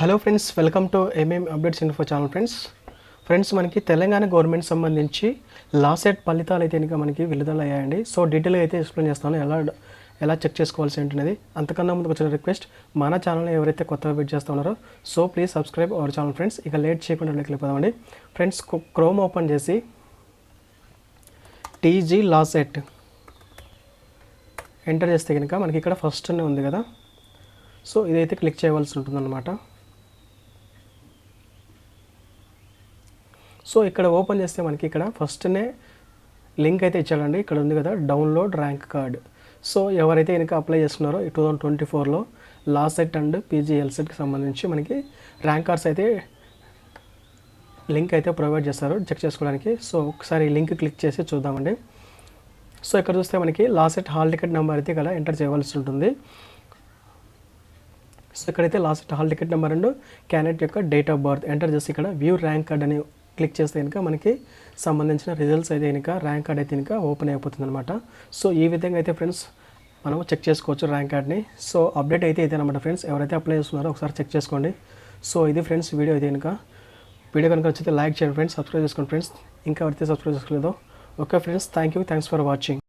Hello friends welcome to MM updates info channel friends friends మనకి Telangana government సంబంధించి LAWCET ఫలితాలు అయితే ఇంకా మనకి విడుదల అయ్యాయండి. సో డీటెయిల్గా అయితే ఎక్స్ప్లెయిన్ చేస్తాను ఎలా ఎలా చెక్ చేసుకోవాల్సి ఏంటనేది అంతకన్నా ముందుకు వచ్చిన రిక్వెస్ట్ మన ఛానల్ని ఎవరైతే కొత్తగా వెయిట్ చేస్తున్నారో so please subscribe our channel friends ఇక లేట్ చేయకుండా వెళ్ళిపోదామండి. ఫ్రెండ్స్ క్రోమ్ ఓపెన్ చేసి టీజీ లాసెట్ ఎంటర్ చేస్తే కనుక మనకి ఇక్కడ ఫస్ట్నే ఉంది కదా. సో ఇదైతే క్లిక్ చేయవలసి ఉంటుందన్నమాట. సో ఇక్కడ ఓపెన్ చేస్తే మనకి ఇక్కడ ఫస్ట్నే లింక్ అయితే ఇచ్చాడండి. ఇక్కడ ఉంది కదా డౌన్లోడ్ ర్యాంక్ కార్డ్ సో ఎవరైతే వెనక అప్లై చేస్తున్నారో టూ థౌజండ్ ట్వంటీ ఫోర్లో లాసెట్ అండ్ పీజీఎల్సెట్కి సంబంధించి మనకి ర్యాంక్ కార్డ్స్ అయితే లింక్ అయితే ప్రొవైడ్ చేస్తారు. చెక్ చేసుకోవడానికి. సో ఒకసారి లింక్ క్లిక్ చేసి చూద్దామండి. సో ఇక్కడ చూస్తే మనకి లాసెట్ హాల్ టికెట్ నెంబర్ అయితే ఇక్కడ ఎంటర్ చేయవలసి ఉంటుంది. సో ఇక్కడైతే last hall ticket number and candidate యొక్క డేట్ ఆఫ్ బర్త్ ఎంటర్ చేసి ఇక్కడ వ్యూ ర్యాంక్ కార్డ్ అని క్లిక్ చేస్తే కనుక మనకి సంబంధించిన రిజల్ట్స్ అయితే కనుక ర్యాంక్ కార్డ్ అయితే కనుక ఓపెన్ అయిపోతుంది అనమాట సో ఈ విధంగా అయితే ఫ్రెండ్స్ మనం చెక్ చేసుకోవచ్చు ర్యాంక్ కార్డ్ని సో అప్డేట్ అయితే అయితే అనమాట ఫ్రెండ్స్ ఎవరైతే అప్లై చేస్తున్నారో ఒకసారి చెక్ చేసుకోండి. సో ఇది ఫ్రెండ్స్ వీడియో అయితే కనుక వీడియో కనుక వచ్చితే లైక్ చేయండి ఫ్రెండ్స్ సబ్స్క్రైబ్ చేసుకోండి ఫ్రెండ్స్ ఇంకా ఎవరైతే subscribe చేసుకోలేదో okay friends thank you thanks for watching